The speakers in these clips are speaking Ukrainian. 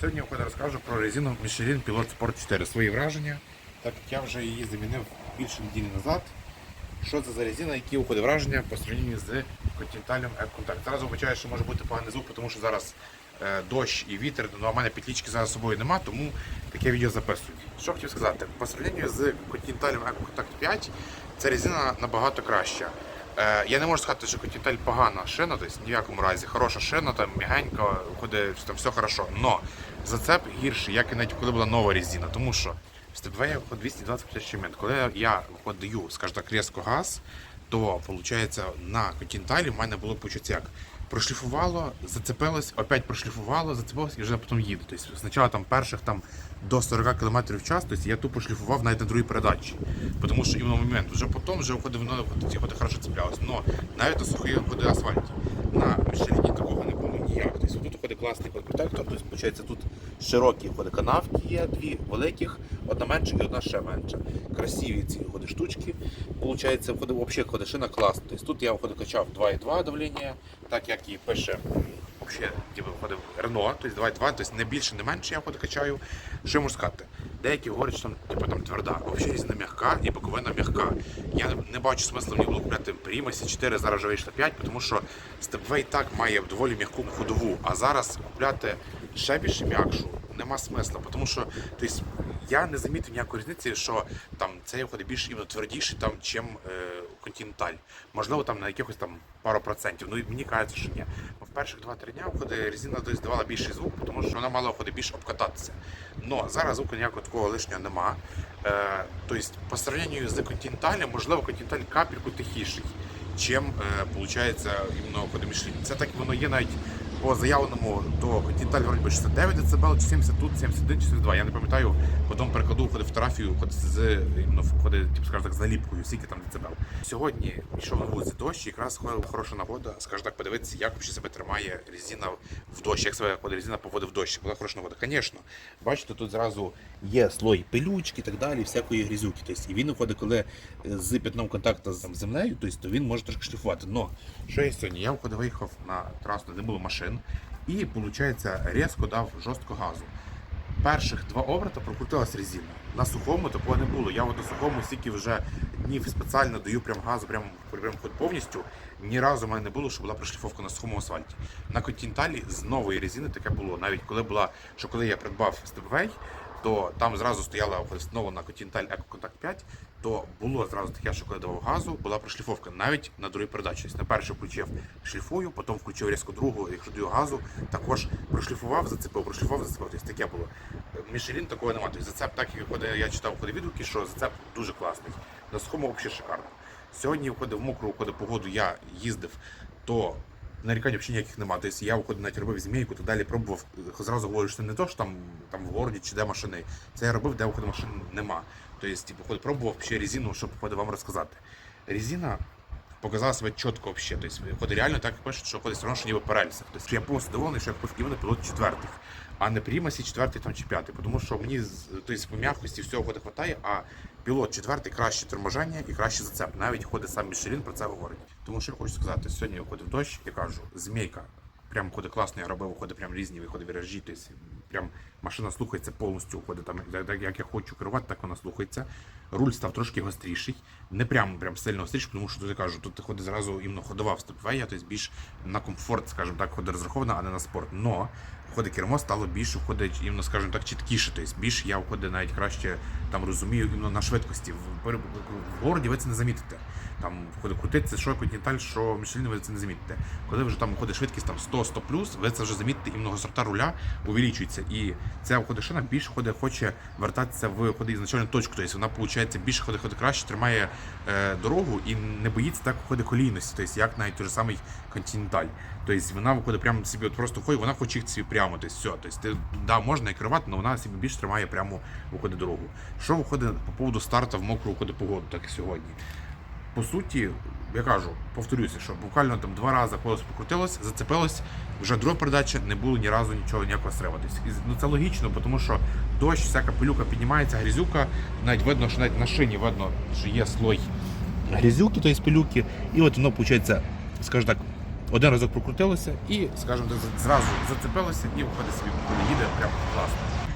Сьогодні я розкажу про резину Michelin Pilot Sport 4. Свої враження, так як я вже її замінив більше неділі назад. Що це за резина, які уходи враження по сравненню з Continental Contact. Зараз вибачаю, що може бути поганий звук, тому що зараз е, дощ і вітер, ну а в мене петлічки зараз собою нема, тому таке відео записую. Що хотів сказати, по сравненню з Continental Contact 5 ця резина набагато краща. Е, Я не можу сказати, що Котітель погана шина, ні в якому разі. Хороша шина, там м'ягенька, ходить, там все хорошо. Но зацеп гірший, як і навіть коли була нова різдіна, Тому що в по 220 мін. Коли я подаю, скажімо так, різко газ, то виходить на Котінталі в мене було почуття як прошліфувало, зацепилось, опять прошліфувало, зацепилось і вже потім їде. Тобто спочатку там перших там до 40 км в час, тобто я тупо шліфував навіть на другій передачі. Тому що іменно момент, вже потім вже виходив, воно ці ходи хорошо цеплялось. Але навіть на сухій ходи асфальті. На Мішеліні такого не було ніяк. Тобто класний протектор, тобто виходить, тут широкі водоканавки є, дві великих, одна менша і одна ще менша. Красиві ці ходи штучки. Получається, взагалі входи класна. Тобто тут я входи качав 2,2 давлення, так як і пише взагалі, типу, входив Рено, тобто 2,2, тобто не більше, не менше я входи качаю. Що я можу сказати? Деякі говорять, що там, типу, там тверда, взагалі різна м'яка і боковина м'яка. Я не бачу смисла мені було купляти Primus 4, зараз вже вийшло 5, тому що Stepway так має доволі м'яку ходову, а зараз купляти ще більше м'якшу нема смисла, тому що тобто, я не замітив ніякої різниці, що там цей виходить більш іменно твердіший, там, чим е, Continental. Можливо, там на якихось там пару процентів. Ну і мені кажеться, що ні. Бо в перших 2-3 дня входить резина десь давала більший звук, тому що вона мала входить більш обкататися. Но зараз звуку ніякого такого лишнього нема. Е, тобто, по сравненню з Continental, можливо, Continental капельку тихіший, чим е, виходить іменно Michelin. Це так воно є навіть по заявленому до Continental вроді би 69 дБ, чи 70 тут, 71 чи 72. Я не пам'ятаю, потім перекладу входить фотографію з іменно входить, типу, скажімо так, з скільки там децибел. Сьогодні пішов на вулиці дощ, якраз хороша нагода, скажімо так, подивитися, як себе тримає резина в дощ, як себе резина поводить в дощ. Була хороша нагода. Звісно, бачите, тут зразу є слой пилючки і так далі, всякої грізюки. Тобто, і він виходить, коли з п'ятном контакту з землею, тобто, то він може трошки шліфувати. Но що я сьогодні? Я виходив, виїхав на трасу, де було машин, і виходить, різко дав жорстко газу. Перших два оберта прокрутилась резина. На сухому такого не було. Я от на сухому стільки вже днів спеціально даю прям газу, прям, прям хоч повністю. Ні разу в мене не було, що була прошліфовка на сухому асфальті. На континенталі з нової резини таке було. Навіть коли була, що коли я придбав Stepway, то там зразу стояла встановлена Continental Eco Contact 5, то було зразу таке, що коли давав газу, була прошліфовка навіть на другій передачі. Тобто на першу включив шліфую, потім включив різко другу, якщо даю газу, також прошліфував, зацепив, прошліфував, зацепив. Тобто таке було. Мішелін такого немає. Тобто зацеп, так як я читав коли відгуки, що зацеп дуже класний. На сухому взагалі шикарно. Сьогодні входив в мокру коли погоду, я їздив, то нарікань взагалі ніяких немає. Тобто я виходив навіть робив змійку, то далі пробував. Зразу говорю, що не то, що там, там в городі чи де машини. Це я робив, де виходить машин нема. Тобто, типу, пробував ще резину, щоб виходить, вам розказати. Резина показала себе чітко взагалі. Тобто, реально так пишуть, що ходить все одно, що ніби по рельсах. Тобто, я повністю доволений, що я купив іменно пілот четвертих, а не Прімасі четвертий там, чи п'ятий. Тому що мені тобто, по м'якості всього виходить хватає, а пілот четвертий краще торможення і краще зацеп. Навіть ходить сам Мішелін про це говорить. Тому що я хочу сказати, сьогодні виходив дощ, я кажу, змійка. Прям ходить класно, я робив, виходить прям різні виходи віражі. Тобто, прям машина слухається повністю, ходить там, як, я хочу керувати, так вона слухається. Руль став трошки гостріший, не прям, прям сильно гостріший, тому що тут я кажу, тут ти ходить зразу іменно ходова в степвея, тобто більш на комфорт, скажімо так, ходить розрахована, а не на спорт. Но входить кермо стало більше, входить іменно, скажімо так, чіткіше. Тобто більш я входить навіть краще там розумію іменно на швидкості. В, в городі ви це не замітите. Там входить крутиться, що континенталь, що Мішелін, ви це не замітите. Коли вже там входить швидкість там 100-100 плюс, ви це вже замітите, іменно гострота руля увеличується. І ця входить шина більше ходить, хоче вертатися в ходи ізначальну точку. Тобто вона виходить більше ходить, ходить краще, тримає е, дорогу і не боїться так входить колійності, тобто як навіть той же самий континенталь. Тобто вона виходить прямо собі от просто ходить, вона хоче їхати собі прямо. Тобто все. Тобто ти да, можна і керувати, але вона собі більше тримає прямо виходить дорогу. Що виходить по поводу старту в мокру погоду, так і сьогодні. По суті, я кажу, повторюся, що буквально там два рази колесо покрутилось, зацепилось, вже друга передача не було ні разу нічого ніякого і, ну це логічно, тому що дощ, всяка пилюка піднімається, грязюка, навіть видно, що навіть на шині видно, що є слой грязюки, тобто пилюки, і от воно, виходить, скажімо так, один разок прокрутилося і, скажімо, так, зразу зацепилося і виходить собі коли їде прям класно.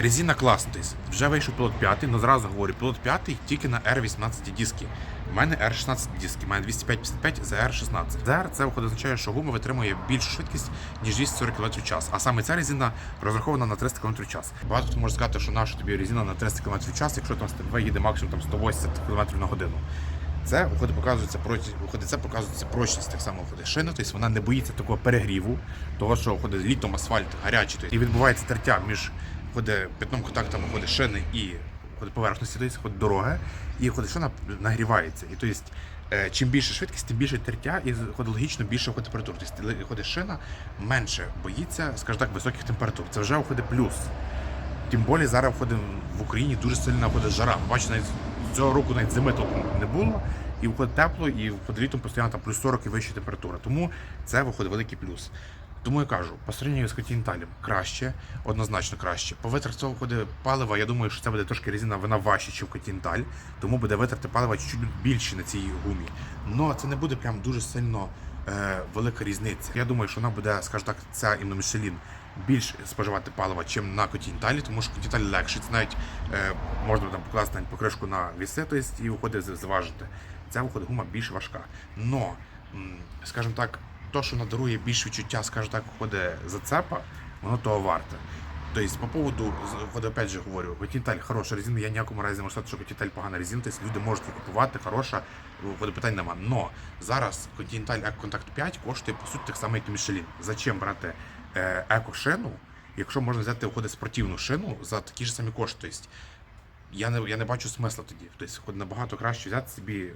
Резина класна, тобто вже вийшов пілот 5, але зразу говорю, пілот 5 тільки на R18 диски. У мене R16 диски, у мене 205-55 за R16. За R це виходить означає, що гума витримує більшу швидкість, ніж 240 км в час. А саме ця резина розрахована на 300 км в час. Багато хто може сказати, що наша тобі резина на 300 км в час, якщо там з їде максимум там 180 км на годину. Це виходить, показується виходить, це показується прочність так само виходить шини, тобто вона не боїться такого перегріву, того що виходить літом асфальт гарячий, тобто, і відбувається тертя між виходить, п'ятном контактом виходить шини і виходить, поверхності, тобто виходить дороги, і виходить шина нагрівається. І тобто, чим більше швидкість, тим більше тертя, і виходить, логічно більше температур. Тобто виходить, шина менше боїться, скажімо так, високих температур. Це вже виходить плюс. Тим більше зараз входить в Україні дуже сильна входить жара. Бачите, навіть цього року навіть зими толком не було, і виходить тепло, і виходить літом постійно там плюс 40 і вища температура. Тому це виходить великий плюс. Тому я кажу, по сравненню з Continental краще, однозначно краще. По витрату цього палива, я думаю, що це буде трошки резина, вона важче, ніж Continental, тому буде витрати палива чуть більше на цій гумі. Но це не буде прям дуже сильно е, велика різниця. Я думаю, що вона буде, скажімо так, ця іменно Michelin більш споживати палива, ніж на Continental, тому що Continental легше. Це навіть е, можна там покласти навіть покришку на віси, тобто, і виходить зважити. Ця виходить гума більш важка. Но, скажімо так, то, що надарує більш відчуття, скажімо так, виходить зацепа, воно того варте. Тобто, по поводу, опять же говорю, Continental хороша резина, я ніякому разі не можу сказати, що Continental погана резина, тобто люди можуть її купувати, хороша, виходить питань нема. Но зараз Continental Eco Contact 5 коштує, по суті, так само, як і Michelin. Зачем брати е, еко-шину, якщо можна взяти виходить, спортивну шину за такі ж самі кошти? Тобто, я не, я не бачу смисла тоді. Тобто, набагато краще взяти собі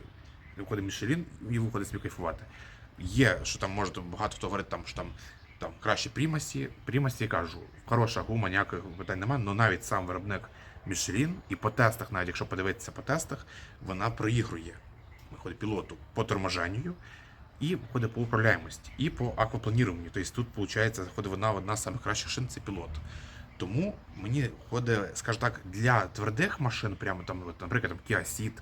виходить Мішелін і виходить собі кайфувати. Є, що там може багато хто говорить, там, що там, там краще прімасі. Прімасі я кажу, хороша гума, ніяких питань немає, але навіть сам виробник Мішелін і по тестах, навіть якщо подивитися по тестах, вона проігрує виходить пілоту по торможенню і виходить по управляємості, і по аквапланіруванню. Тобто тут, виходить, заходить вона одна з найкращих шин це пілот. Тому мені ходить, скажімо так, для твердих машин, прямо там, от, наприклад, там Kia Ceed,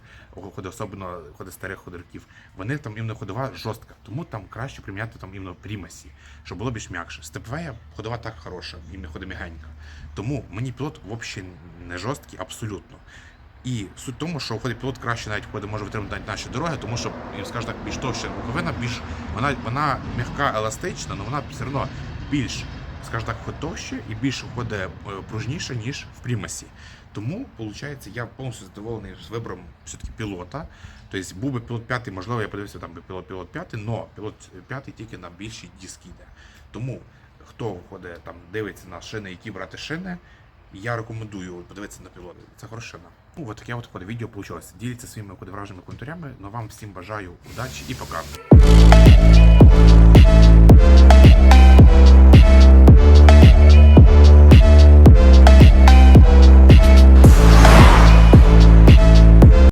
ходить особливо ходить старих ходорків, вони там іменно ходова жорстка, тому там краще приміняти там іменно прімасі, щоб було більш м'якше. Степвея ходова так хороша, іменно ходить м'ягенька. Тому мені пілот взагалі не жорсткий, абсолютно. І суть в тому, що виходить пілот краще навіть ходить, може витримати наші дороги, тому що, скажу так, більш товща боковина, більш вона, вона м'яка, еластична, але вона все одно більш, скажімо так, виходить і більш виходить е, пружніше, ніж в прімасі. Тому, виходить, я повністю задоволений з вибором все-таки пілота. Тобто був би пілот п'ятий, можливо, я подивився там би пілот пілот п'ятий, але пілот п'ятий тільки на більші диски йде. Тому хто виходить там, дивиться на шини, які брати шини, я рекомендую подивитися на пілоти. Це хороша шина. Ну, от таке от відео вийшло. Діліться своїми враженими коментарями. Ну вам всім бажаю удачі і пока.